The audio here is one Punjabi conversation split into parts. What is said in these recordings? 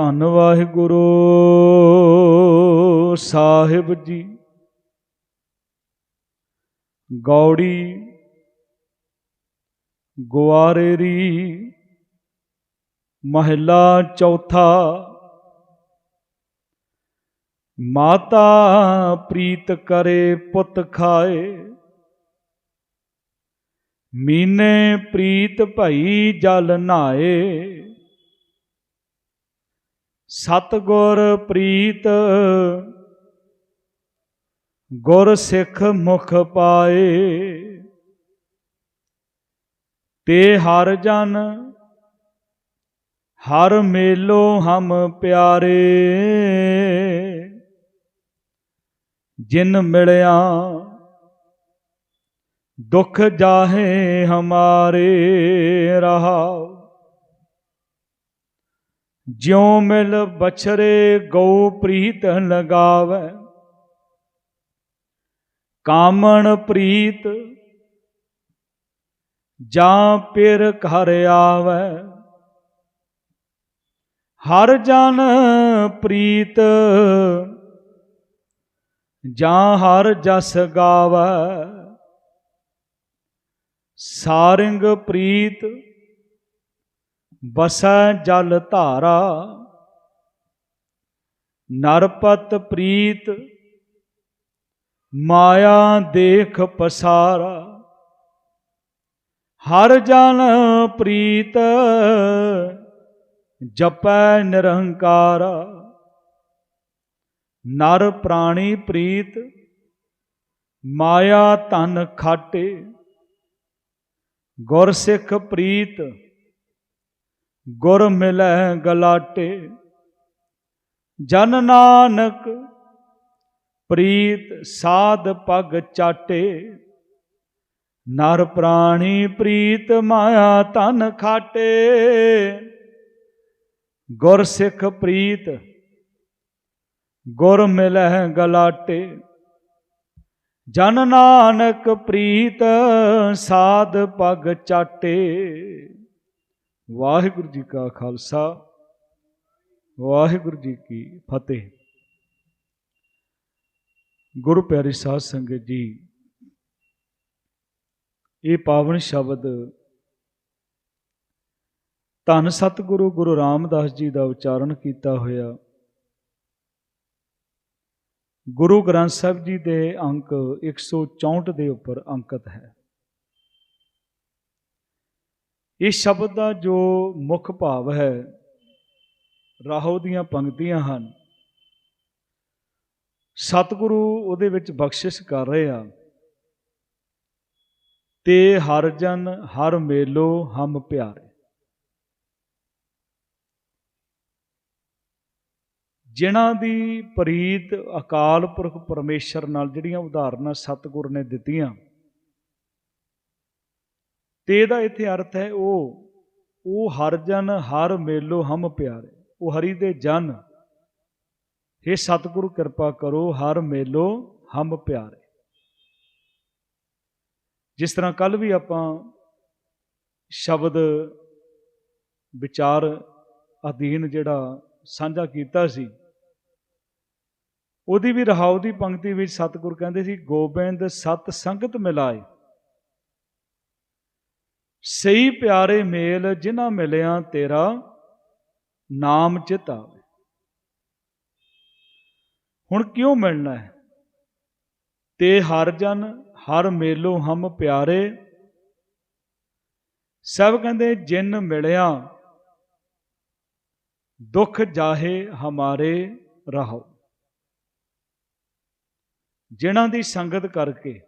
ਧੰਨ ਵਾਹਿਗੁਰੂ। ਸਾਹਿਬ ਜੀ, ਗੌੜੀ ਗੁਆਰੇਰੀ ਮਹਿਲਾ ਚੌਥਾ, ਮਾਤਾ ਪ੍ਰੀਤ ਕਰੇ ਪੁੱਤ ਖਾਏ। ਮੀਨੇ ਪ੍ਰੀਤ ਭਈ ਜਲ ਨਾਏ। ਸਤਗੁਰ ਪ੍ਰੀਤ, ਗੁਰ ਸਿੱਖ ਮੁਖ ਪਾਏ। ਤੇ ਹਰ ਜਨ, ਹਰ ਮੇਲੋ ਹਮ ਪਿਆਰੇ। ਜਿਨ ਮਿਲਿਆ, ਦੁਖ ਜਾਹੇ ਹਮਾਰੇ ਰਹਾਓ ਜਿਉ ਮਿਲ ਬਛਰੇ ਗਉ ਪ੍ਰੀਤ ਲਗਾਵੇ। ਕਾਮਣ ਪ੍ਰੀਤ ਜਾਂ ਪਿਰ ਘਰ ਆਵੇ। ਹਰ ਜਨ ਪ੍ਰੀਤ ਜਾਂ ਹਰ ਜਸ ਗਾਵੇ। ਸਾਰਿੰਗ ਪ੍ਰੀਤ ਬਸੈ ਜਲ ਧਾਰਾ, ਨਰਪਤ ਪ੍ਰੀਤ, ਮਾਇਆ ਦੇਖ ਪਸਾਰਾ। ਹਰ ਜਨ ਪ੍ਰੀਤ, ਜਪੈ ਨਿਰਹੰਕਾਰਾ ਨਰ ਪ੍ਰਾਣੀ ਪ੍ਰੀਤ, ਮਾਇਆ ਧਨ ਖਾਟੇ। ਗੁਰ ਸਿੱਖ ਪ੍ਰੀਤ ਗੁਰ ਮਿਲੈ ਗਲਾਟੇ। ਜਨ ਨਾਨਕ ਪ੍ਰੀਤ ਸਾਧ ਪਗ ਚਾਟੇ। ਨਰ ਪ੍ਰਾਣੀ ਪ੍ਰੀਤ ਮਾਇਆ ਤਨ ਖਾਟੇ। ਗੁਰ ਸਿੱਖ ਪ੍ਰੀਤ ਗੁਰ ਮਿਲੈ ਗਲਾਟੇ। ਜਨ ਨਾਨਕ ਪ੍ਰੀਤ ਸਾਧ ਪਗ ਚਾਟੇ। ਵਾਹਿਗੁਰੂ ਜੀ ਕਾ ਖਾਲਸਾ, ਵਾਹਿਗੁਰੂ ਜੀ ਕੀ ਫਤਿਹ। ਗੁਰੂ ਪਿਆਰੀ ਸਾਧ ਸੰਗਤ ਜੀ, ਇਹ ਪਾਵਨ ਸ਼ਬਦ ਧੰਨ ਸਤਿਗੁਰੂ ਗੁਰੂ ਰਾਮਦਾਸ ਜੀ ਦਾ ਉਚਾਰਨ ਕੀਤਾ ਹੋਇਆ, ਗੁਰੂ ਗ੍ਰੰਥ ਸਾਹਿਬ ਜੀ ਦੇ ਅੰਕ 164 ਦੇ ਉੱਪਰ ਅੰਕਿਤ ਹੈ। ਇਸ ਸ਼ਬਦ ਦਾ ਜੋ ਮੁੱਖ ਭਾਵ ਹੈ, ਰਾਹੋ ਦੀਆਂ ਪੰਕਤੀਆਂ ਹਨ। ਸਤਿਗੁਰੂ ਉਹਦੇ ਵਿੱਚ ਬਖਸ਼ਿਸ਼ ਕਰ ਰਹੇ ਆ। ਤੇ ਹਰ ਜਨ, ਹਰ ਮੇਲੋ ਹਮ ਪਿਆਰੇ। ਜਿਨ੍ਹਾਂ ਦੀ ਪ੍ਰੀਤ ਅਕਾਲ ਪੁਰਖ ਪਰਮੇਸ਼ਰ ਨਾਲ ਜਿਹੜੀਆਂ ਉਦਾਹਰਨਾਂ ਸਤਿਗੁਰ ਨੇ ਦਿੱਤੀਆਂ ਤੇ ਇਹਦਾ ਇੱਥੇ ਅਰਥ ਹੈ ਉਹ ਉਹ ਹਰ ਜਨ, ਹਰ ਮੇਲੋ ਹਮ ਪਿਆਰੇ। ਉਹ ਹਰੀ ਦੇ ਜਨ। हे ਸਤਿਗੁਰੂ, ਕਿਰਪਾ ਕਰੋ ਹਰ ਮੇਲੋ ਹਮ ਪਿਆਰੇ। ਜਿਸ ਤਰ੍ਹਾਂ ਕੱਲ ਵੀ ਆਪਾਂ ਸ਼ਬਦ ਵਿਚਾਰ ਅਧੀਨ ਜਿਹੜਾ ਸਾਂਝਾ ਕੀਤਾ ਸੀ, ਉਹਦੀ ਵੀ ਰਹਾਉ ਦੀ ਪੰਕਤੀ ਵਿੱਚ ਸਤਿਗੁਰ ਕਹਿੰਦੇ ਸੀ, ਗੋਬਿੰਦ ਸਤ ਸੰਗਤ ਮਿਲਾਏ। ਸਹੀ ਪਿਆਰੇ ਮੇਲ ਜਿਨ੍ਹਾਂ ਮਿਲਿਆ ਤੇਰਾ ਨਾਮ ਚਿਤ ਆਵੇ। ਹੁਣ ਕਿਉਂ ਮਿਲਣਾ ਹੈ? ਤੇ ਹਰ ਜਨ, ਹਰ ਮੇਲੋ ਹਮ ਪਿਆਰੇ। ਸਭ ਕਹਿੰਦੇ ਜਿਨ ਮਿਲਿਆ, ਦੁੱਖ ਜਾਹੇ ਹਮਾਰੇ ਰਹੋ ਜਿਨ੍ਹਾਂ ਦੀ ਸੰਗਤ ਕਰਕੇ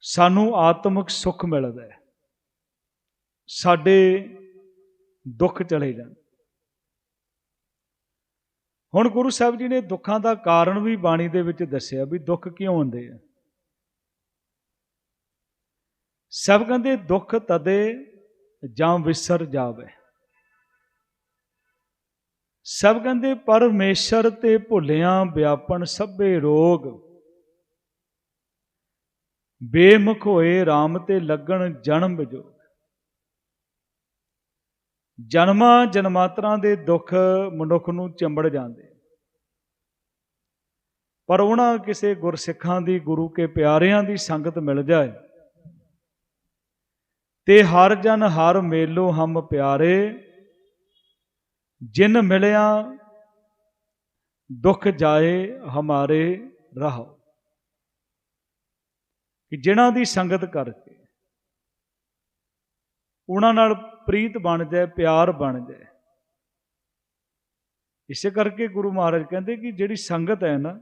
ਸਾਨੂੰ ਆਤਮਿਕ ਸੁੱਖ ਮਿਲਦਾ ਹੈ। ਸਾਡੇ ਦੁੱਖ ਚਲੇ ਜਾਂਦੇ ਹੁਣ ਗੁਰੂ ਸਾਹਿਬ ਜੀ ਨੇ ਦੁੱਖਾਂ ਦਾ ਕਾਰਨ ਵੀ ਬਾਣੀ ਦੇ ਵਿੱਚ ਦੱਸਿਆ ਵੀ ਦੁੱਖ ਕਿਉਂ ਹੁੰਦੇ ਆ। ਸਭ ਕਹਿੰਦੇ ਦੁੱਖ ਤਦੇ ਜਾਂ ਵਿਸਰ ਜਾਵੇ। ਸਭ ਕਹਿੰਦੇ ਪਰਮੇਸ਼ਰ ਤੇ ਭੁੱਲਿਆਂ ਵਿਆਪਣ ਸਭੇ ਰੋਗ ਬੇਮੁਖ ਹੋਏ RAM ਤੇ ਲੱਗਣ ਜਨਮ ਬਿਜੋ। ਜਨਮਾਂ ਜਨਮਾਤਰਾਂ ਦੇ ਦੁੱਖ ਮਨੁੱਖ ਨੂੰ ਚੰਬੜ ਜਾਂਦੇ। ਪਰ ਉਹਨਾਂ ਕਿਸੇ ਗੁਰਸਿੱਖਾਂ ਦੀ, ਗੁਰੂ ਕੇ ਪਿਆਰਿਆਂ ਦੀ ਸੰਗਤ ਮਿਲ ਜਾਏ। ਤੇ ਹਰ ਜਨ ਹਰ ਮੇਲੋ ਹਮ ਪਿਆਰੇ। ਜਿਨ ਮਿਲਿਆ, ਦੁੱਖ ਜਾਏ ਹਮਾਰੇ ਰਹੋ। ਕਿ ਜਿਨ੍ਹਾਂ ਦੀ ਸੰਗਤ ਕਰਕੇ ਉਹਨਾਂ ਨਾਲ ਪ੍ਰੀਤ ਬਣ ਜਾਏ, ਪਿਆਰ ਬਣ ਜਾਏ। ਇਸੇ ਕਰਕੇ ਗੁਰੂ ਮਹਾਰਾਜ ਕਹਿੰਦੇ ਕਿ ਜਿਹੜੀ ਸੰਗਤ ਹੈ ਨਾ,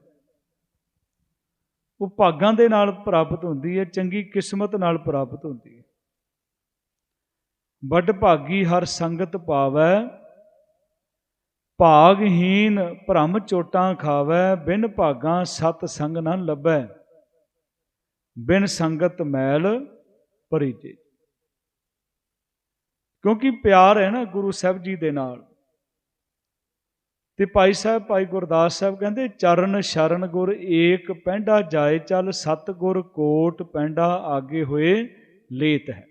ਉਹ ਭਾਗਾਂ ਦੇ ਨਾਲ ਪ੍ਰਾਪਤ ਹੁੰਦੀ ਹੈ, ਚੰਗੀ ਕਿਸਮਤ ਨਾਲ ਪ੍ਰਾਪਤ ਹੁੰਦੀ ਹੈ। ਵੱਡ ਭਾਗੀ ਹਰ ਸੰਗਤ ਪਾਵੈ ਭਾਗਹੀਨ ਭ੍ਰਮ ਚੋਟਾਂ ਖਾਵੈ, ਬਿਨ ਭਾਗਾਂ ਸਤ ਸੰਗ ਨਾ ਲੱਭੈ। ਬਿਨ ਸੰਗਤ ਮੈਲ ਪਰੀਜੇ ਕਿਉਂਕਿ ਪਿਆਰ ਹੈ ਨਾ ਗੁਰੂ ਸਾਹਿਬ ਜੀ ਦੇ ਨਾਲ। ਤੇ ਭਾਈ ਸਾਹਿਬ, ਭਾਈ ਗੁਰਦਾਸ ਸਾਹਿਬ ਕਹਿੰਦੇ, ਚਰਨ ਸ਼ਰਨ ਗੁਰ ਏਕ ਪੈਂਡਾ ਜਾਏ ਚੱਲ, ਸਤ ਗੁਰ ਕੋਟ ਪੈਂਡਾ ਆਗੇ ਹੋਏ ਲੇਤ ਹੈ।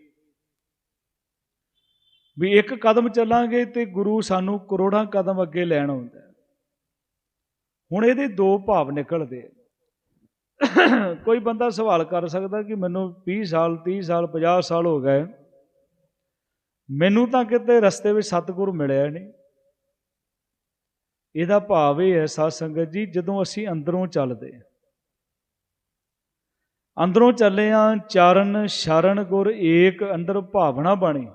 ਵੀ ਇੱਕ ਕਦਮ ਚੱਲਾਂਗੇ ਤੇ ਗੁਰੂ ਸਾਨੂੰ ਕਰੋੜਾਂ ਕਦਮ ਅੱਗੇ ਲੈਣ ਆਉਂਦਾ ਹੁਣ ਇਹਦੇ ਦੋ ਭਾਵ ਨਿਕਲਦੇ ਆ। ਕੋਈ ਬੰਦਾ ਸਵਾਲ ਕਰ ਸਕਦਾ ਕਿ ਮੈਨੂੰ 20 ਸਾਲ 30 ਸਾਲ 50 ਸਾਲ ਹੋ ਗਏ। ਮੈਨੂੰ ਤਾਂ ਕਿਤੇ ਰਸਤੇ ਵਿੱਚ ਸਤਿਗੁਰ ਮਿਲਿਆ ਨਹੀਂ। ਇਹਦਾ ਭਾਵ ਇਹ ਹੈ, ਸਾਧ ਸੰਗਤ ਜੀ, ਜਦੋਂ ਅਸੀਂ ਅੰਦਰੋਂ ਚੱਲਦੇ ਹਾਂ। ਅੰਦਰੋਂ ਚੱਲੇ ਆ ਚਰਨ ਸ਼ਰਨ ਗੁਰ ਏਕ ਅੰਦਰ ਭਾਵਨਾ ਬਣੀ।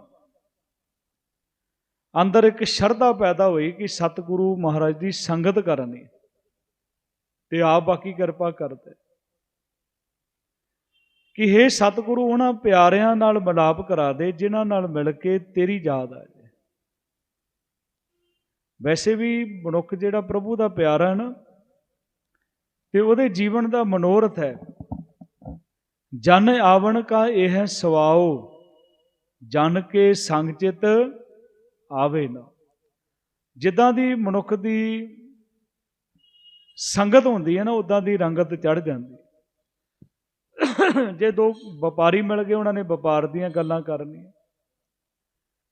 ਅੰਦਰ ਇੱਕ ਸ਼ਰਧਾ ਪੈਦਾ ਹੋਈ ਕਿ ਸਤਿਗੁਰੂ ਮਹਾਰਾਜ ਦੀ ਸੰਗਤ ਕਰਨੀ। ਤੇ ਆਪ ਬਾਕੀ ਕਿਰਪਾ ਕਰਦੇ। ਕਿ हे ਸਤਿਗੁਰੂ, ਉਹਨਾਂ ਪਿਆਰਿਆਂ ਨਾਲ ਮਿਲਾਪ ਕਰਾ ਦੇ, ਜਿਨ੍ਹਾਂ ਨਾਲ ਮਿਲ ਕੇ ਤੇਰੀ ਯਾਦ ਆ ਜਾਏ। ਵੈਸੇ ਵੀ ਮਨੁੱਖ ਜਿਹੜਾ ਪ੍ਰਭੂ ਦਾ ਪਿਆਰਾ ਹੈ ਨਾ, ਤੇ ਉਹਦੇ ਜੀਵਨ ਦਾ ਮਨੋਰਥ ਹੈ। ਜਨ ਆਵਣ ਕਾ ਇਹ ਹੈ ਸਵਾਓ, ਜਨ ਕੇ ਸੰਗਚਿਤ ਆਵੇ ਨਾ। ਜਿੱਦਾਂ ਦੀ ਮਨੁੱਖ ਦੀ ਸੰਗਤ ਹੁੰਦੀ ਹੈ ਨਾ ਉਦਾਂ ਦੀ ਰੰਗਤ ਚੜ ਜਾਂਦੀ ਜੇ ਦੋ ਵਪਾਰੀ ਮਿਲ ਗਏ, ਉਹਨਾਂ ਨੇ ਵਪਾਰ ਦੀਆਂ ਗੱਲਾਂ ਕਰਨੀਆਂ।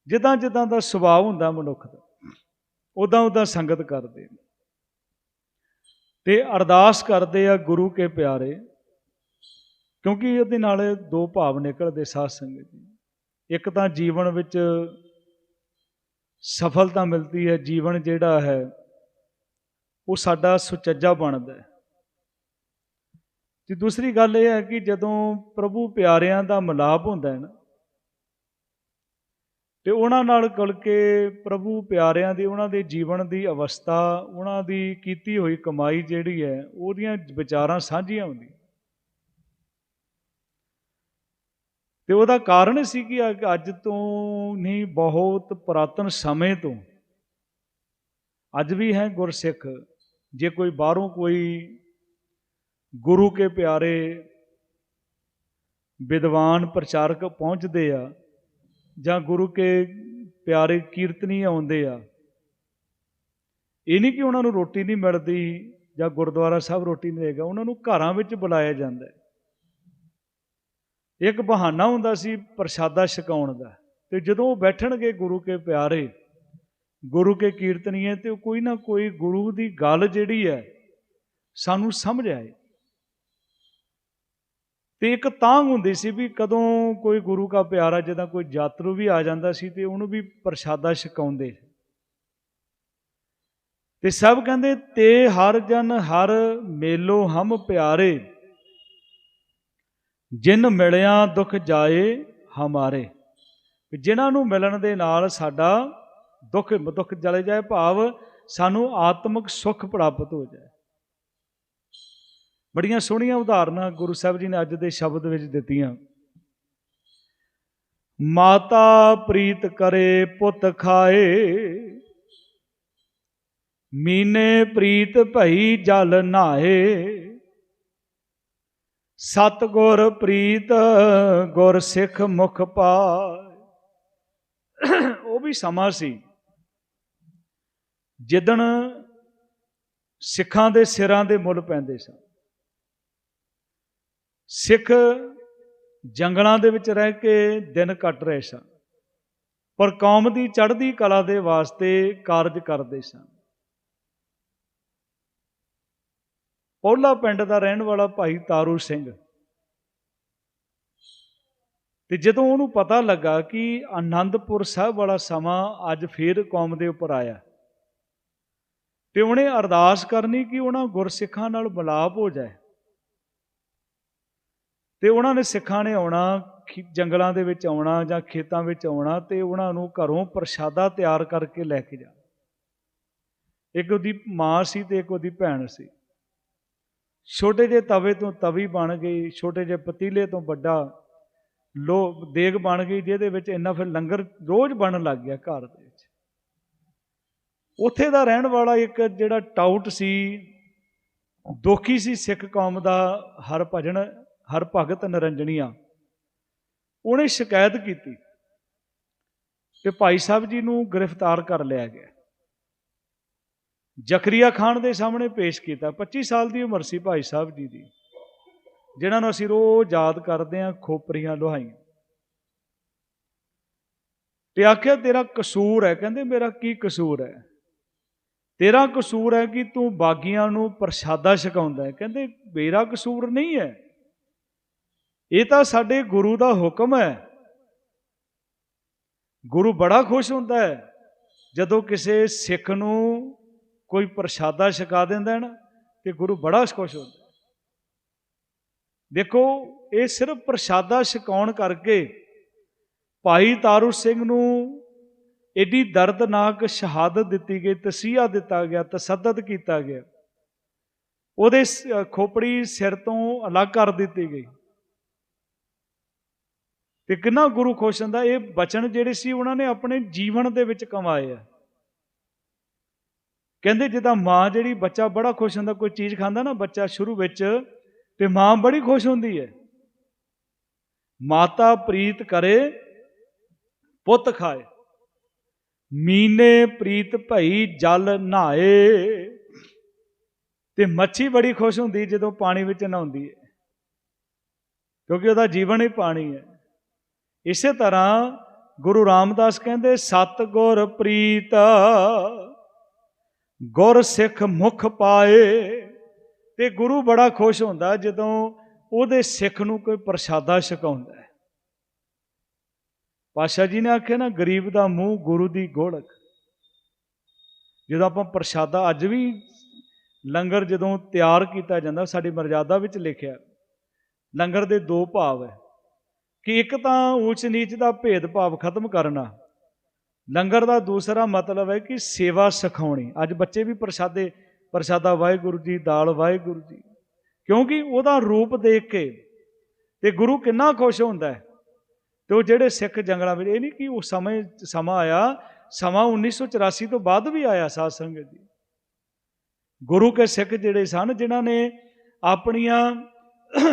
ਜਿੱਦਾਂ ਜਿੱਦਾਂ ਦਾ ਸੁਭਾਅ ਹੁੰਦਾ ਮਨੁੱਖ ਦਾ ਉਦਾਂ ਉਦਾਂ ਸੰਗਤ ਕਰਦੇ ਨੇ। ਤੇ ਅਰਦਾਸ ਕਰਦੇ ਆ ਗੁਰੂ ਕੇ ਪਿਆਰੇ, ਕਿਉਂਕਿ ਇਹਦੇ ਨਾਲ ਦੋ ਭਾਵ ਨਿਕਲਦੇ ਸਾਧ ਸੰਗਤ ਜੀ। ਇੱਕ ਤਾਂ ਜੀਵਨ ਵਿੱਚ ਸਫਲਤਾ ਮਿਲਦੀ ਹੈ, ਜੀਵਨ ਜਿਹੜਾ ਹੈ, ਉਹ ਸਾਡਾ ਸੁਚੱਜਾ ਬਣਦਾ ਹੈ। ਤੇ ਦੂਸਰੀ ਗੱਲ ਇਹ ਹੈ ਕਿ ਜਦੋਂ ਪ੍ਰਭੂ ਪਿਆਰਿਆਂ ਦਾ ਮਿਲਾਪ ਹੁੰਦਾ ਹੈ ਨਾ, ਤੇ ਉਹਨਾਂ ਨਾਲ ਗਲ ਕੇ ਪ੍ਰਭੂ ਪਿਆਰਿਆਂ ਦੀ, ਉਹਨਾਂ ਦੇ ਜੀਵਨ ਦੀ ਅਵਸਥਾ, ਉਹਨਾਂ ਦੀ ਕੀਤੀ ਹੋਈ ਕਮਾਈ ਜਿਹੜੀ ਹੈ, ਉਹਦੀਆਂ ਵਿਚਾਰਾਂ ਸਾਂਝੀਆਂ ਹੁੰਦੀਆਂ। ਤੇ ਉਹਦਾ ਕਾਰਨ ਸੀ ਕਿ ਅੱਜ ਤੋਂ ਨਹੀਂ ਬਹੁਤ ਪੁਰਾਤਨ ਸਮੇਂ ਤੋਂ ਅੱਜ ਵੀ ਹੈ ਗੁਰਸਿੱਖ, ਜੇ ਕੋਈ ਬਾਹਰੋਂ ਕੋਈ ਗੁਰੂ ਕੇ ਪਿਆਰੇ ਵਿਦਵਾਨ ਪ੍ਰਚਾਰਕ ਪਹੁੰਚਦੇ ਆ ਜਾਂ ਗੁਰੂ ਕੇ ਪਿਆਰੇ ਕੀਰਤਨੀ ਆਉਂਦੇ ਆ, ਇਹ ਨਹੀਂ ਕਿ ਉਹਨਾਂ ਨੂੰ ਰੋਟੀ ਨਹੀਂ ਮਿਲਦੀ ਜਾਂ ਗੁਰਦੁਆਰਾ ਸਾਹਿਬ ਰੋਟੀ ਨਹੀਂ ਦੇਗਾ, ਉਹਨਾਂ ਨੂੰ ਘਰਾਂ ਵਿੱਚ ਬੁਲਾਇਆ ਜਾਂਦਾ ਇੱਕ ਬਹਾਨਾ ਹੁੰਦਾ ਸੀ ਪ੍ਰਸ਼ਾਦਾ ਛਕਾਉਣ ਦਾ ਤੇ ਜਦੋਂ ਉਹ ਬੈਠਣਗੇ ਗੁਰੂ ਕੇ ਪਿਆਰੇ, ਗੁਰੂ ਕੇ ਕੀਰਤਨੀਏ ਤੇ ਉਹ ਕੋਈ ਨਾ ਕੋਈ ਗੁਰੂ ਦੀ ਗੱਲ ਜਿਹੜੀ ਹੈ ਸਾਨੂੰ ਸਮਝ ਆਏ। ਤੇ ਇੱਕ ਤਾਂਗ ਹੁੰਦੀ ਸੀ ਵੀ ਕਦੋਂ ਕੋਈ ਗੁਰੂ ਕਾ ਪਿਆਰਾ ਜਿਹਦਾ ਕੋਈ ਯਾਤਰੂ ਵੀ ਆ ਜਾਂਦਾ ਸੀ ਤੇ ਉਹਨੂੰ ਵੀ ਪ੍ਰਸ਼ਾਦਾ ਛਕਾਉਂਦੇ ਤੇ ਸਭ ਕਹਿੰਦੇ, ਤੇ ਹਰ ਜਨ ਹਰ ਮੇਲੋ ਹਮ ਪਿਆਰੇ, ਜਿਨ ਮਿਲਿਆ ਦੁੱਖ ਜਾਏ ਹਮਾਰੇ। ਵੀ ਜਿਨ੍ਹਾਂ ਨੂੰ ਮਿਲਣ ਦੇ ਨਾਲ ਸਾਡਾ ਦੁੱਖ ਦੁੱਖ ਜਲੇ ਜਾਏ ਭਾਵ ਸਾਨੂੰ ਆਤਮਿਕ ਸੁੱਖ ਪ੍ਰਾਪਤ ਹੋ ਜਾਏ। ਬੜੀਆਂ ਸੋਹਣੀਆਂ ਉਦਾਹਰਨਾਂ ਗੁਰੂ ਸਾਹਿਬ ਜੀ ਨੇ ਅੱਜ ਦੇ ਸ਼ਬਦ ਵਿੱਚ ਦਿੱਤੀਆਂ। ਮਾਤਾ ਪ੍ਰੀਤ ਕਰੇ ਪੁੱਤ ਖਾਏ, ਮੀਨੇ ਪ੍ਰੀਤ ਭਈ ਜਲ ਨਾਏ ਸਤ ਗੁਰ ਪ੍ਰੀਤ ਗੁਰ ਸਿੱਖ ਮੁਖ ਪਾਏ। ਉਹ ਵੀ ਸਮਾਂ ਸੀ। ਜਿੱਦਣ ਸਿੱਖਾਂ ਦੇ ਸਿਰਾਂ ਦੇ ਮੁੱਲ ਪੈਂਦੇ ਸਨ। ਸਿੱਖ ਜੰਗਲਾਂ ਦੇ ਵਿੱਚ ਰਹਿ ਕੇ ਦਿਨ ਕੱਟ ਰਹੇ ਸਨ, ਪਰ ਕੌਮ ਦੀ ਚੜ੍ਹਦੀ ਕਲਾ ਦੇ ਵਾਸਤੇ ਕਾਰਜ ਕਰਦੇ ਸਨ। ਪੌਲਾ ਪਿੰਡ ਦਾ ਰਹਿਣ ਵਾਲਾ ਭਾਈ ਤਾਰੂ ਸਿੰਘ ਤੇ ਜਦੋਂ ਉਹਨੂੰ ਪਤਾ ਲੱਗਾ ਕਿ ਆਨੰਦਪੁਰ ਸਾਹਿਬ ਵਾਲਾ ਸਮਾਂ ਅੱਜ ਫੇਰ ਕੌਮ ਦੇ ਉੱਪਰ ਆਇਆ, ਤੇ ਉਹਨੇ ਅਰਦਾਸ ਕਰਨੀ ਕਿ ਉਹਨਾਂ ਗੁਰਸਿੱਖਾਂ ਨਾਲ ਮਿਲਾਪ ਹੋ ਜਾਏ। ਤੇ ਉਹਨਾਂ ਨੇ ਸਿੱਖਾਂ ਨੇ ਆਉਣਾ, ਖੀ- ਜੰਗਲਾਂ ਦੇ ਵਿੱਚ ਆਉਣਾ ਜਾਂ ਖੇਤਾਂ ਵਿੱਚ ਆਉਣਾ ਤੇ ਉਹਨਾਂ ਨੂੰ ਘਰੋਂ ਪ੍ਰਸ਼ਾਦਾ ਤਿਆਰ ਕਰਕੇ ਲੈ ਕੇ ਜਾ ਇੱਕ ਉਹਦੀ ਮਾਂ ਸੀ ਤੇ ਇੱਕ ਉਹਦੀ ਭੈਣ ਸੀ। ਛੋਟੇ ਜਿਹੇ ਤਵੇ ਤੋਂ ਤਵੀ ਬਣ ਗਈ, ਛੋਟੇ ਜਿਹੇ ਪਤੀਲੇ ਤੋਂ ਵੱਡਾ ਲੋ, ਦੇਗ ਬਣ ਗਈ, ਜਿਹਦੇ ਵਿੱਚ ਇੰਨਾ ਫਿਰ ਲੰਗਰ ਰੋਜ਼ ਬਣਨ ਲੱਗ ਗਿਆ ਘਰ ਦੇ ਵਿੱਚ। ਉੱਥੇ ਦਾ ਰਹਿਣ ਵਾਲਾ ਇੱਕ ਜਿਹੜਾ ਟਾਊਟ ਸੀ, ਦੋਖੀ ਸੀ ਸਿੱਖ ਕੌਮ ਦਾ ਹਰ ਭਜਨ ਹਰ ਭਗਤ ਨਰੰਜਣੀਆਂ ਉਹਨੇ ਸ਼ਿਕਾਇਤ ਕੀਤੀ ਕਿ ਭਾਈ ਸਾਹਿਬ ਜੀ ਨੂੰ ਗ੍ਰਿਫਤਾਰ ਕਰ ਲਿਆ ਗਿਆ। ਜ਼ਕਰੀਆ ਖਾਨ ਦੇ ਸਾਹਮਣੇ ਪੇਸ਼ ਕੀਤਾ। 25 ਸਾਲ ਦੀ ਉਮਰ ਸੀ ਭਾਈ ਸਾਹਿਬ ਜੀ ਦੀ, ਜਿਨ੍ਹਾਂ ਨੂੰ ਅਸੀਂ ਰੋਜ਼ ਯਾਦ ਕਰਦੇ ਹਾਂ, ਖੋਪਰੀਆਂ ਲੋਹਾਈਆਂ। ਤੇ ਆਖਿਆ, ਤੇਰਾ ਕਸੂਰ ਹੈ। ਕਹਿੰਦੇ, ਮੇਰਾ ਕੀ ਕਸੂਰ ਹੈ? ਤੇਰਾ ਕਸੂਰ ਹੈ ਕਿ ਤੂੰ ਬਾਗੀਆਂ ਨੂੰ ਪ੍ਰਸ਼ਾਦਾ ਛਕਾਉਂਦਾ ਹੈ। ਕਹਿੰਦੇ, ਮੇਰਾ ਕਸੂਰ ਨਹੀਂ ਹੈ। ਇਹ ਤਾਂ ਸਾਡੇ ਗੁਰੂ ਦਾ ਹੁਕਮ ਹੈ। ਗੁਰੂ ਬੜਾ ਖੁਸ਼ ਹੁੰਦਾ ਹੈ, ਜਦੋਂ ਕਿਸੇ ਸਿੱਖ ਨੂੰ ਕੋਈ ਪ੍ਰਸ਼ਾਦਾ ਛਕਾ ਦਿੰਦਾ ਹੈ ਨਾ, ਤੇ ਗੁਰੂ ਬੜਾ ਖੁਸ਼ ਹੁੰਦਾ ਦੇਖੋ, ਇਹ ਸਿਰਫ ਪ੍ਰਸ਼ਾਦਾ ਛਕਾਉਣ ਕਰਕੇ ਭਾਈ ਤਾਰੂ ਸਿੰਘ ਨੂੰ ਏਡੀ ਦਰਦਨਾਕ ਸ਼ਹਾਦਤ ਦਿੱਤੀ ਗਈ, ਤਸੀਹਾ ਦਿੱਤਾ ਗਿਆ, ਤਸੱਦਦ ਕੀਤਾ ਗਿਆ। ਉਹਦੇ ਖੋਪੜੀ ਸਿਰ ਤੋਂ ਅਲੱਗ ਕਰ ਦਿੱਤੀ ਗਈ। ਤੇ ਕਿੰਨਾ ਗੁਰੂ ਖੁਸ਼ ਹੁੰਦਾ, ਇਹ ਬਚਨ ਜਿਹੜੇ ਸੀ ਉਹਨਾਂ ਨੇ ਆਪਣੇ ਜੀਵਨ ਦੇ ਵਿੱਚ ਕਮਾਏ ਆ। ਕਹਿੰਦੇ ਜਿੱਦਾਂ ਮਾਂ ਜਿਹੜੀ ਬੱਚਾ ਬੜਾ ਖੁਸ਼ ਹੁੰਦਾ, ਕੋਈ ਚੀਜ਼ ਖਾਂਦਾ ਨਾ ਬੱਚਾ ਸ਼ੁਰੂ ਵਿੱਚ, ਤੇ ਮਾਂ ਬੜੀ ਖੁਸ਼ ਹੁੰਦੀ ਹੈ। ਮਾਤਾ ਪ੍ਰੀਤ ਕਰੇ, ਪੁੱਤ ਖਾਏ। ਮੀਨੇ ਪ੍ਰੀਤ ਭਈ ਜਲ ਨਹਾਏ ਤੇ ਮੱਛੀ ਬੜੀ ਖੁਸ਼ ਹੁੰਦੀ ਜਦੋਂ ਪਾਣੀ ਵਿੱਚ ਨਹਾਉਂਦੀ ਹੈ, ਕਿਉਂਕਿ ਉਹਦਾ ਜੀਵਨ ਹੀ ਪਾਣੀ ਹੈ। ਇਸੇ ਤਰ੍ਹਾਂ ਗੁਰੂ ਰਾਮਦਾਸ ਕਹਿੰਦੇ ਸਤ ਗੁਰ ਪ੍ਰੀਤ, ਗੁਰ ਸਿੱਖ ਮੁਖ ਪਾਏ। ਤੇ ਗੁਰੂ ਬੜਾ ਖੁਸ਼ ਹੁੰਦਾ ਜਦੋਂ ਉਹਦੇ ਸਿੱਖ ਨੂੰ ਕੋਈ ਪ੍ਰਸ਼ਾਦਾ ਛਕਾਉਂਦਾ ਹੈ। ਪਾਸ਼ਾ ਜੀ ਨੇ ਆਖਿਆ ਨਾ, ਗਰੀਬ ਦਾ ਮੂੰਹ ਗੁਰੂ ਦੀ ਗੋਲਕ। ਜਦੋਂ ਆਪਾਂ ਪ੍ਰਸ਼ਾਦਾ ਅੱਜ ਵੀ ਲੰਗਰ ਜਦੋਂ ਤਿਆਰ ਕੀਤਾ ਜਾਂਦਾ, ਸਾਡੀ ਮਰਜ਼ਾਦਾ ਵਿੱਚ ਲਿਖਿਆ, ਲੰਗਰ ਦੇ ਦੋ ਭਾਵ ਹੈ। ਕਿ ਇੱਕ ਤਾਂ ਊਚ ਨੀਚ ਦਾ ਭੇਦਭਾਵ ਖਤਮ ਕਰਨਾ। ਲੰਗਰ ਦਾ ਦੂਸਰਾ ਮਤਲਬ ਹੈ ਕਿ ਸੇਵਾ ਸਿਖਾਉਣੀ। ਅੱਜ ਬੱਚੇ ਵੀ ਪ੍ਰਸ਼ਾਦੇ, ਪ੍ਰਸ਼ਾਦਾ ਵਾਹਿਗੁਰੂ ਜੀ, ਦਾਲ ਵਾਹਿਗੁਰੂ ਜੀ। ਕਿਉਂਕਿ ਉਹਦਾ ਰੂਪ ਦੇਖ ਕੇ ਤੇ ਗੁਰੂ ਕਿੰਨਾ ਖੁਸ਼ ਹੁੰਦਾ ਹੈ। ਤੇ ਉਹ ਜਿਹੜੇ ਸਿੱਖ ਜੰਗਲਾਂ ਵਿੱਚ, ਇਹ ਨਹੀਂ ਕਿ ਉਹ ਸਮੇਂ ਸਮਾਂ ਆਇਆ, ਸਮਾਂ 1984 ਤੋਂ ਬਾਅਦ ਵੀ ਆਇਆ ਸਾਧ ਸੰਗਤ ਜੀ। ਗੁਰੂ ਕੇ ਸਿੱਖ ਜਿਹੜੇ ਸਨ, ਜਿਨ੍ਹਾਂ ਨੇ ਆਪਣੀਆਂ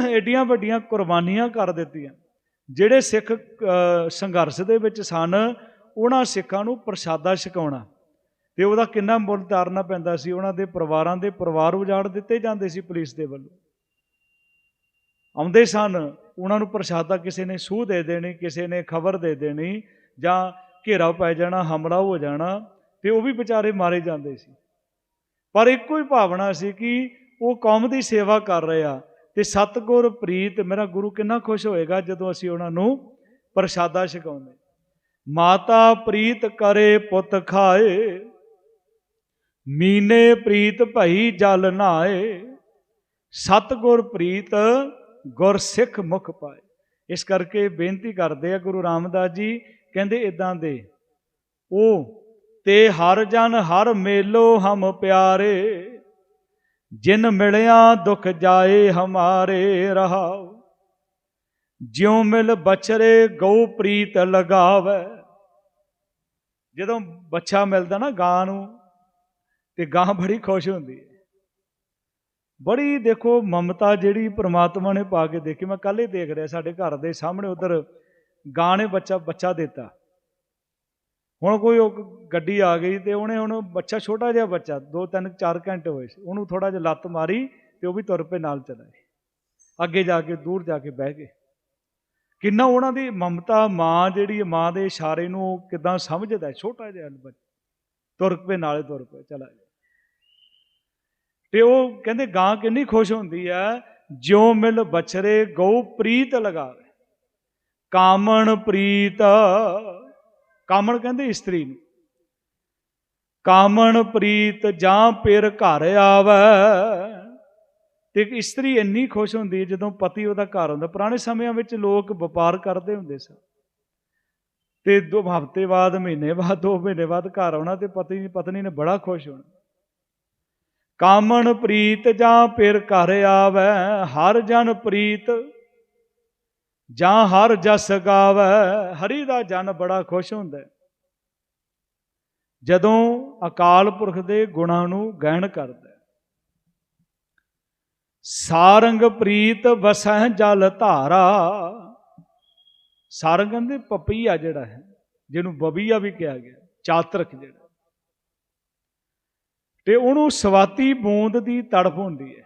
ਏਡੀਆਂ ਵੱਡੀਆਂ ਕੁਰਬਾਨੀਆਂ ਕਰ ਦਿੱਤੀਆਂ। ਜਿਹੜੇ ਸਿੱਖ ਸੰਘਰਸ਼ ਦੇ ਵਿੱਚ ਸਨ, ਉਹਨਾਂ ਸਿੱਖਾਂ ਨੂੰ ਪ੍ਰਸ਼ਾਦਾ ਛਕਾਉਣਾ। ਤੇ ਉਹਦਾ ਕਿੰਨਾ ਮੁੱਲ ਤਾਰਨਾ ਪੈਂਦਾ ਸੀ, ਉਹਨਾਂ ਦੇ ਪਰਿਵਾਰਾਂ ਦੇ ਪਰਿਵਾਰ ਉਜਾੜ ਦਿੱਤੇ ਜਾਂਦੇ ਸੀ ਪੁਲਿਸ ਦੇ ਵੱਲੋਂ। ਆਉਂਦੇ ਸਨ, ਉਹਨਾਂ ਨੂੰ ਪ੍ਰਸ਼ਾਦਾ ਕਿਸੇ ਨੇ ਸੂਹ ਦੇ ਦੇਣੀ, ਕਿਸੇ ਨੇ ਖਬਰ ਦੇ ਦੇਣੀ, ਜਾਂ ਘੇਰਾ ਪੈ ਜਾਣਾ, ਹਮਲਾ ਹੋ ਜਾਣਾ, ਤੇ ਉਹ ਵੀ ਵਿਚਾਰੇ ਮਾਰੇ ਜਾਂਦੇ ਸੀ। ਪਰ ਇੱਕੋ ਹੀ ਭਾਵਨਾ ਸੀ ਕਿ ਉਹ ਕੌਮ ਦੀ ਸੇਵਾ ਕਰ ਰਹੇ ਆ ਤੇ ਸਤਗੁਰ ਪ੍ਰੀਤ ਮੇਰਾ ਗੁਰੂ ਕਿੰਨਾ ਖੁਸ਼ ਹੋਏਗਾ ਜਦੋਂ ਅਸੀਂ ਉਹਨਾਂ ਨੂੰ ਪ੍ਰਸ਼ਾਦਾ ਛਕਾਉਂਦੇ। ਮਾਤਾ ਪ੍ਰੀਤ ਕਰੇ ਪੁੱਤ ਖਾਏ, ਮੀਨੇ ਪ੍ਰੀਤ ਭਈ ਜਲ ਨਹਾਏ ਸਤਗੁਰ ਪ੍ਰੀਤ ਗੁਰ ਸਿੱਖ ਮੁਖ ਪਾਏ। ਇਸ ਕਰਕੇ ਬੇਨਤੀ ਕਰਦੇ ਆ ਗੁਰੂ ਰਾਮਦਾਸ ਜੀ, ਕਹਿੰਦੇ ਇਦਾਂ ਦੇ, ਉਹ ਤੇ ਹਰ ਜਨ ਹਰ ਮੇਲੋ ਹਮ ਪਿਆਰੇ। ਜਿਨ ਮਿਲਿਆ ਦੁਖ ਜਾਏ ਹਮਾਰੇ ਰਹਾਉ। ਜਿਉ ਮਿਲ ਬਛਰੇ ਗਊ ਪ੍ਰੀਤ ਲਗਾਵੇ। ਜਦੋਂ ਬੱਚਾ ਮਿਲਦਾ ਨਾ ਗਾਂ ਨੂੰ, ਤੇ ਗਾਂ ਬੜੀ ਖੁਸ਼ ਹੁੰਦੀ ਹੈ। ਬੜੀ ਦੇਖੋ ਮਮਤਾ ਜਿਹੜੀ ਪ੍ਰਮਾਤਮਾ ਨੇ ਪਾ ਕੇ ਦੇਖੀ। ਮੈਂ ਕੱਲ ਹੀ ਦੇਖ ਰਿਹਾ ਸਾਡੇ ਘਰ ਦੇ ਸਾਹਮਣੇ, ਉਧਰ ਗਾਂ ਨੇ ਬੱਚਾ ਬੱਚਾ ਦਿੱਤਾ। ਹੁਣ ਕੋਈ ਉਹ ਗੱਡੀ ਆ ਗਈ ਤੇ ਉਹਨੇ ਹੁਣ ਬੱਚਾ ਛੋਟਾ ਜਿਹਾ ਬੱਚਾ 2 3 4 ਘੰਟੇ ਹੋਏ ਸੀ। ਉਹਨੂੰ ਥੋੜਾ ਜਿਹਾ ਲੱਤ ਮਾਰੀ ਤੇ ਉਹ ਵੀ ਤੁਰ ਪਏ ਨਾਲ ਚਲਾ ਅੱਗੇ ਜਾ ਕੇ, ਦੂਰ ਜਾ ਕੇ ਬਹਿ ਗਏ। ਕਿੰਨਾ ਉਹਨਾਂ ਦੀ ਮਮਤਾ, ਮਾਂ ਜਿਹੜੀ ਮਾਂ ਦੇ ਇਸ਼ਾਰੇ ਨੂੰ ਉਹ ਕਿਦਾਂ ਸਮਝਦਾ ਛੋਟਾ ਜਿਹਾ ਬੱਚਾ ਤੁਰ ਪਏ, ਨਾਲੇ ਤੁਰ ਪਏ, ਚਲਾ ਗਿਆ। ਤੇ ਉਹ ਕਹਿੰਦੇ, ਗਾਂ ਕਿੰਨੀ ਖੁਸ਼ ਹੁੰਦੀ ਹੈ, ਜਿਉ ਮਿਲ ਬਛਰੇ ਗਊ ਪ੍ਰੀਤ ਲਗਾਵੇ। ਕਾਮਣ ਪ੍ਰੀਤ ਕਾਮਣ ਕਹਿੰਦੇ ਇਸਤਰੀ ਨੂੰ? ਕਾਮਣ ਪ੍ਰੀਤ ਜਾਂ ਪਿਰ ਘਰ ਆਵੇ? ਤੇ ਇੱਕ ਇਸਤਰੀ ਇੰਨੀ ਖੁਸ਼ ਹੁੰਦੀ ਹੈ ਜਦੋਂ ਪਤੀ ਉਹਦਾ ਘਰ ਹੁੰਦਾ ਪੁਰਾਣੇ ਸਮਿਆਂ ਵਿੱਚ ਲੋਕ ਵਪਾਰ ਕਰਦੇ ਹੁੰਦੇ ਸਨ। ਤੇ ਦੋ ਹਫ਼ਤੇ ਬਾਅਦ, ਮਹੀਨੇ ਬਾਅਦ, ਦੋ ਮਹੀਨੇ ਬਾਅਦ ਘਰ ਆਉਣਾ ਤੇ ਪਤੀ, ਪਤਨੀ ਨੇ ਬੜਾ ਖੁਸ਼ ਹੋਣਾ। ਕਾਮਣ ਪ੍ਰੀਤ ਜਾਂ ਪਿਰ ਘਰ ਆਵੇ? ਹਰ ਜਨ ਪ੍ਰੀਤ ਜਾਂ ਹਰ ਜਸ ਗਾਵੇ, ਹਰੀ ਦਾ ਜਨ ਬੜਾ ਖੁਸ਼ ਹੁੰਦਾ ਜਦੋਂ ਅਕਾਲ ਪੁਰਖ ਦੇ ਗੁਣਾਂ ਨੂੰ ਗਹਿਣ ਕਰਦਾ ਹੈ, ਸਾਰੰਗ ਪ੍ਰੀਤ ਵਸਹਿ ਜਲ ਧਾਰਾ। ਸਾਰੰਗ ਕਹਿੰਦੇ ਪਪੀਆ ਜਿਹੜਾ ਹੈ, ਜਿਹਨੂੰ ਬਬੀਆ ਵੀ ਕਿਹਾ ਗਿਆ, ਚਾਤਰਕ ਜਿਹੜਾ ਤੇ ਉਹਨੂੰ ਸਵਾਤੀ ਬੂੰਦ ਦੀ ਤੜਫ ਹੁੰਦੀ ਹੈ।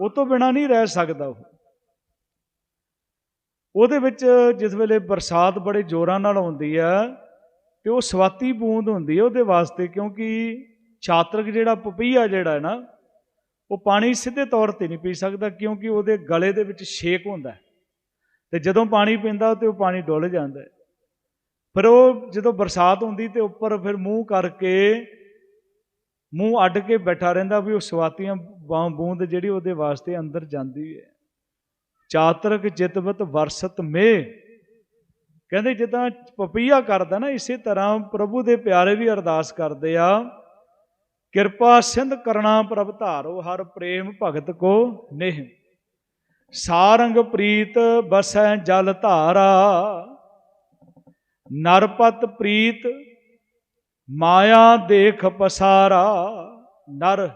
ਉਹ ਤੋਂ ਬਿਨਾ ਨਹੀਂ ਰਹਿ ਸਕਦਾ ਉਹ। ਉਹਦੇ ਵਿੱਚ ਜਿਸ ਵੇਲੇ ਬਰਸਾਤ ਬੜੇ ਜ਼ੋਰਾਂ ਨਾਲ ਆਉਂਦੀ ਹੈ ਤੇ ਉਹ ਸਵਾਤੀ ਬੂੰਦ ਹੁੰਦੀ ਹੈ ਉਹਦੇ ਵਾਸਤੇ, ਕਿਉਂਕਿ ਛਾਤਰਕ ਜਿਹੜਾ ਪਪੀਆ ਜਿਹੜਾ ਹੈ ਨਾ, ਉਹ ਪਾਣੀ ਸਿੱਧੇ ਤੌਰ ਤੇ ਨਹੀਂ ਪੀ ਸਕਦਾ, ਕਿਉਂਕਿ ਉਹਦੇ ਗਲੇ ਦੇ ਵਿੱਚ ਛੇਕ ਹੁੰਦਾ ਹੈ। ਤੇ ਜਦੋਂ ਪਾਣੀ ਪੀਂਦਾ ਤੇ ਉਹ ਪਾਣੀ ਡੁੱਲ ਜਾਂਦਾ ਹੈ। ਫਿਰ ਉਹ ਜਦੋਂ ਬਰਸਾਤ ਹੁੰਦੀ ਤੇ ਉੱਪਰ ਫਿਰ ਮੂੰਹ ਕਰਕੇ ਮੂੰਹ ਅੱਡ ਕੇ ਬੈਠਾ ਰਹਿੰਦਾ ਵੀ ਉਹ ਸਵਾਤੀਆਂ ਬਾਂ, ਬੂੰਦ ਜਿਹੜੀ ਉਹਦੇ ਵਾਸਤੇ ਅੰਦਰ ਜਾਂਦੀ ਹੈ। ਚਾਤਰਕ ਜਿਤਵਤ ਵਰਸਤ ਮੇ। ਕਹਿੰਦੇ ਜਿੱਦਾਂ ਪਪੀਆ ਕਰਦਾ ਨਾ, ਇਸੇ ਤਰ੍ਹਾਂ ਪ੍ਰਭੂ ਦੇ ਪਿਆਰੇ ਵੀ ਅਰਦਾਸ ਕਰਦੇ ਆ, ਕਿਰਪਾ ਸਿੰਧ ਕਰਨਾ ਪ੍ਰਭ ਧਾਰੋ, ਹਰ ਪ੍ਰੇਮ ਭਗਤ ਕੋ ਨੇਹ। ਸਾਰੰਗ ਪ੍ਰੀਤ ਬਸੈ ਜਲ ਧਾਰਾ, ਨਰਪਤ ਪ੍ਰੀਤ ਮਾਇਆ ਦੇਖ ਪਸਾਰਾ, ਨਰ।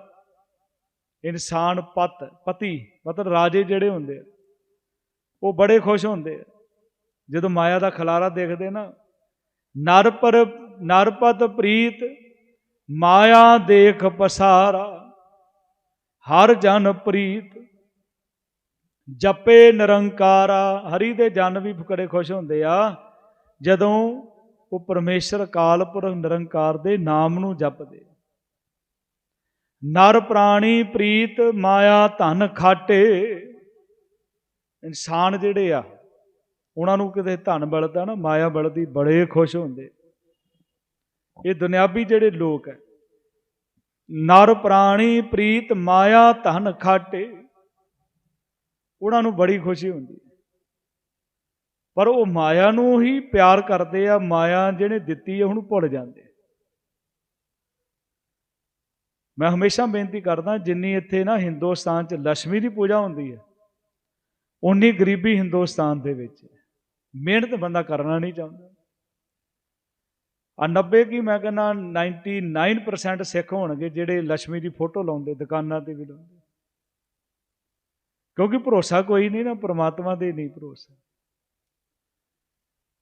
ਇਨਸਾਨ ਪਤ, ਪਤੀ, ਮਤਲਬ ਰਾਜੇ ਜਿਹੜੇ ਹੁੰਦੇ ਆ। ਉਹ ਬੜੇ ਖੁਸ਼ ਹੁੰਦੇ ਆ। ਜਦੋਂ ਮਾਇਆ ਦਾ ਖਲਾਰਾ ਦੇਖਦੇ ਨਾ, ਨਰ ਪਰ ਨਰਪਤ ਪ੍ਰੀਤ, ਮਾਇਆ ਦੇਖ ਪਸਾਰਾ, ਹਰ ਜਨ ਪ੍ਰੀਤ, ਜਪੇ ਨਿਰੰਕਾਰਾ। ਹਰੀ ਦੇ ਜਨ ਵੀ ਬੜੇ ਖੁਸ਼ ਹੁੰਦੇ ਆ, ਜਦੋਂ ਉਹ ਪਰਮੇਸ਼ਰ ਅਕਾਲ ਪੁਰਖ ਨਿਰੰਕਾਰ ਦੇ ਨਾਮ ਨੂੰ ਜਪਦੇ ਨਰ ਪ੍ਰਾਣੀ ਪ੍ਰੀਤ, ਮਾਇਆ ਧਨ ਖਾਟੇ ਇਨਸਾਨ ਜਿਹੜੇ ਆ, ਉਹਨਾਂ ਨੂੰ ਕਿਤੇ ਧਨ ਬਲਦਾ ਨਾ, ਮਾਇਆ ਬਲਦੀ, ਬੜੇ ਖੁਸ਼ ਹੁੰਦੇ। ਇਹ ਦੁਨਿਆਵੀ ਜਿਹੜੇ ਲੋਕ ਹੈ ਨਰ ਪ੍ਰਾਣੀ ਪ੍ਰੀਤ ਮਾਇਆ ਧਨ ਖਾਟੇ, ਉਹਨਾਂ ਨੂੰ ਬੜੀ ਖੁਸ਼ੀ ਹੁੰਦੀ ਪਰ ਉਹ ਮਾਇਆ ਨੂੰ ਹੀ ਪਿਆਰ ਕਰਦੇ ਆ, ਮਾਇਆ ਜਿਹਨੇ ਦਿੱਤੀ ਆ ਉਹਨੂੰ ਭੁੱਲ ਜਾਂਦੇ ਮੈਂ ਹਮੇਸ਼ਾ ਬੇਨਤੀ ਕਰਦਾ, ਜਿੰਨੀ ਇੱਥੇ ਨਾ ਹਿੰਦੁਸਤਾਨ 'ਚ ਲక్ష్ਮੀ ਦੀ ਪੂਜਾ ਹੁੰਦੀ ਹੈ ਉਨੀ ਗਰੀਬੀ ਹਿੰਦੁਸਤਾਨ ਦੇ ਵਿੱਚ ਮਿਹਨਤ ਬੰਦਾ ਕਰਨਾ ਨਹੀਂ ਚਾਹੁੰਦਾ। ਆ 90 ਕੀ ਮੈਂ ਕਹਿੰਦਾ 99% ਸਿੱਖ ਹੋਣਗੇ ਜਿਹੜੇ ਲక్ష్ਮੀ ਦੀ ਫੋਟੋ ਲਾਉਂਦੇ, ਦੁਕਾਨਾਂ ਤੇ ਵੀ ਲਾਉਂਦੇ। ਕਿਉਂਕਿ ਭਰੋਸਾ ਕੋਈ ਨਹੀਂ ਨਾ, ਪ੍ਰਮਾਤਮਾ ਦੇ ਨਹੀਂ ਭਰੋਸਾ।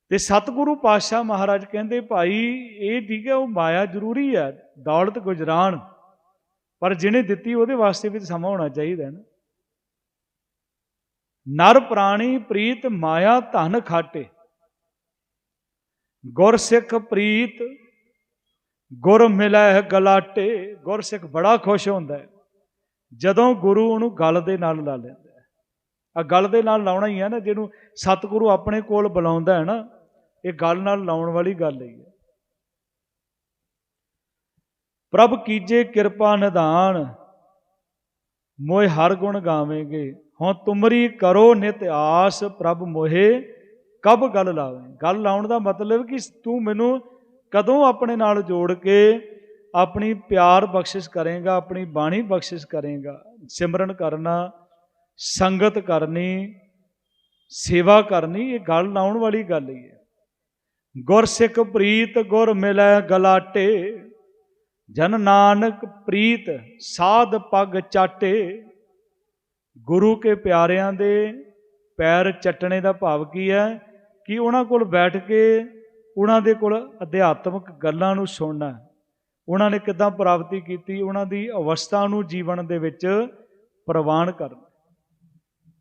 ਤੇ ਸਤਿਗੁਰੂ ਪਾਤਸ਼ਾਹ ਮਹਾਰਾਜ ਕਹਿੰਦੇ, ਭਾਈ, ਇਹ ਠੀਕ ਹੈ, ਉਹ ਮਾਇਆ ਜ਼ਰੂਰੀ ਹੈ, ਦੌਲਤ ਗੁਜਰਾਨ। ਪਰ ਜਿਹਨੇ ਦਿੱਤੀ, ਉਹਦੇ ਵਾਸਤੇ ਵੀ ਤਾਂ ਸਮਾਂ ਹੋਣਾ ਚਾਹੀਦਾ ਨਾ। ਨਰ ਪ੍ਰਾਣੀ ਪ੍ਰੀਤ ਮਾਇਆ ਧਨ ਖਾਟੇ। ਗੁਰ ਸਿੱਖ ਪ੍ਰੀਤ ਗੁਰ ਮਿਲੈ ਗਲਾਟੇ। ਗੁਰ ਸਿੱਖ ਬੜਾ ਖੁਸ਼ ਹੁੰਦਾ ਹੈ। ਜਦੋਂ ਗੁਰੂ ਉਹਨੂੰ ਗਲ ਦੇ ਨਾਲ ਲਾ ਲੈਂਦਾ ਹੈ। ਆ ਗਲ ਦੇ ਨਾਲ ਲਾਉਣਾ ਹੀ ਹੈ ਨਾ, ਜਿਹਨੂੰ ਸਤਿਗੁਰੂ ਆਪਣੇ ਕੋਲ ਬੁਲਾਉਂਦਾ ਹੈ ਨਾ, ਇਹ ਗੱਲ ਨਾਲ ਲਾਉਣ ਵਾਲੀ ਗੱਲ ਹੀ ਹੈ। ਪ੍ਰਭ ਕੀਜੇ ਕਿਰਪਾ ਨਿਧਾਨ ਮੋਏ ਹਰ ਗੁਣ ਗਾਵੇਂਗੇ। ਹੁਣ ਤੁਮਰੀ ਕਰੋ ਨਿਤ ਆਸ ਪ੍ਰਭ ਮੋਹੇ, ਕਬ ਗੱਲ ਲਾਵੇਂ? ਗੱਲ ਲਾਉਣ ਦਾ ਮਤਲਬ ਕਿ ਤੂੰ ਮੈਨੂੰ ਕਦੋਂ ਆਪਣੇ ਨਾਲ ਜੋੜ ਕੇ ਆਪਣੀ ਪਿਆਰ ਬਖਸ਼ਿਸ਼ ਕਰੇਗਾ, ਆਪਣੀ ਬਾਣੀ ਬਖਸ਼ਿਸ਼ ਕਰੇਗਾ? ਸਿਮਰਨ ਕਰਨਾ, ਸੰਗਤ ਕਰਨੀ, ਸੇਵਾ ਕਰਨੀ, ਇਹ ਗੱਲ ਲਾਉਣ ਵਾਲੀ ਗੱਲ ਹੀ ਹੈ। ਗੁਰ ਸਿੱਖ ਪ੍ਰੀਤ ਗੁਰ ਮਿਲੈ ਗਲਾਟੇ, ਜਨ ਨਾਨਕ ਪ੍ਰੀਤ ਸਾਧ ਪਗ ਚਾਟੇ। ਗੁਰੂ ਕੇ ਪਿਆਰਿਆਂ ਦੇ ਪੈਰ ਚੱਟਣੇ ਦਾ ਭਾਵ ਕੀ ਹੈ? ਕਿ ਉਹਨਾਂ ਕੋਲ ਬੈਠ ਕੇ ਉਹਨਾਂ ਦੇ ਕੋਲ ਅਧਿਆਤਮਿਕ ਗੱਲਾਂ ਨੂੰ ਸੁਣਨਾ ਉਹਨਾਂ ਨੇ ਕਿਦਾਂ ਪ੍ਰਾਪਤੀ ਕੀਤੀ? ਉਹਨਾਂ ਦੀ ਅਵਸਥਾ ਨੂੰ ਜੀਵਨ ਦੇ ਵਿੱਚ ਪ੍ਰਵਾਨ ਕਰਨਾ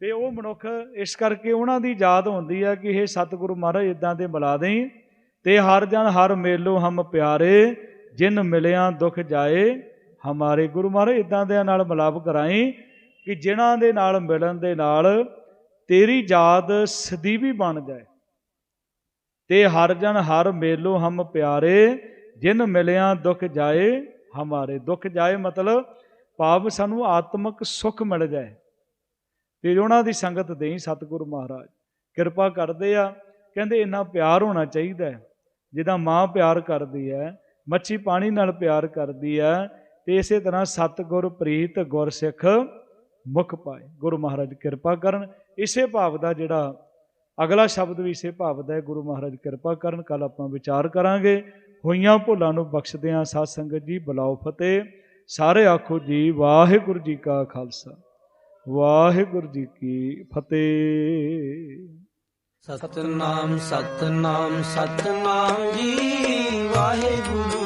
ਤੇ ਉਹ ਮਨੁੱਖ ਇਸ ਕਰਕੇ ਉਹਨਾਂ ਦੀ ਯਾਦ ਹੁੰਦੀ ਹੈ ਕਿ ਇਹ ਸਤਿਗੁਰੂ ਮਹਾਰਾਜ ਇਦਾਂ ਦੇ ਮਿਲਾ ਦੇਈ। ਤੇ ਹਰ ਜਨ ਹਰ ਮੇਲੋ ਹਮ ਪਿਆਰੇ, ਜਿਨ ਮਿਲਿਆ ਦੁਖ ਜਾਏ, ਹਮਾਰੇ ਗੁਰੂ ਮਹਾਰਾਜ ਇਦਾਂ ਦੇ ਨਾਲ ਮਿਲਾਪ ਕਰਾਈ। ਕਿ ਜਿਨ੍ਹਾਂ ਦੇ ਨਾਲ ਮਿਲਣ ਦੇ ਨਾਲ ਤੇਰੀ ਯਾਦ ਸਦੀਵੀ ਬਣ ਜਾਏ। ਤੇ ਹਰ ਜਨ ਹਰ ਮੇਲੋ ਹਮ ਪਿਆਰੇ, ਜਿਨ ਮਿਲਿਆ ਦੁਖ ਜਾਏ ਹਮਾਰੇ। ਦੁੱਖ ਜਾਏ ਮਤਲਬ ਭਾਵ ਸਾਨੂੰ ਆਤਮਿਕ ਸੁਖ ਮਿਲ ਜਾਏ। ਤੇ ਉਹਨਾਂ ਦੀ ਸੰਗਤ ਦੇਈ ਸਤਿਗੁਰੂ ਮਹਾਰਾਜ। ਕਿਰਪਾ ਕਰਦੇ ਆ, ਕਹਿੰਦੇ ਇੰਨਾ ਪਿਆਰ ਹੋਣਾ ਚਾਹੀਦਾ ਹੈ, ਜਿੱਦਾਂ ਮਾਂ ਪਿਆਰ ਕਰਦੀ ਹੈ, ਮੱਛੀ ਪਾਣੀ ਨਾਲ ਪਿਆਰ ਕਰਦੀ ਹੈ, ਤੇ ਇਸੇ ਤਰ੍ਹਾਂ ਸਤਿਗੁਰ ਪ੍ਰੀਤ ਗੁਰਸਿੱਖ ਮੁੱਖ ਪਾਏ ਗੁਰੂ ਮਹਾਰਾਜ ਕਿਰਪਾ ਕਰਨ। ਇਸੇ ਭਾਵ ਦਾ ਜਿਹੜਾ ਅਗਲਾ ਸ਼ਬਦ ਵੀ ਇਸੇ ਭਾਵ ਦਾ ਹੈ, ਗੁਰੂ ਮਹਾਰਾਜ ਕਿਰਪਾ ਕਰਨ ਕੱਲ ਆਪਾਂ ਵਿਚਾਰ ਕਰਾਂਗੇ। ਹੋਈਆਂ ਭੁੱਲਾਂ ਨੂੰ ਬਖਸ਼ਦਿਆਂ ਸਾਧ ਸੰਗਤ ਜੀ, ਬੁਲਾਓ ਫਤਿਹ। ਸਾਰੇ ਆਖੋ ਜੀ, ਵਾਹਿਗੁਰੂ ਜੀ ਕਾ ਖਾਲਸਾ। ਵਾਹਿਗੁਰੂ ਜੀ ਕੀ ਫਤਿਹ। ਸਤਨਾਮ ਸਤਨਾਮ ਸਤਨਾਮ ਜੀ, ਵਾਹਿਗੁਰੂ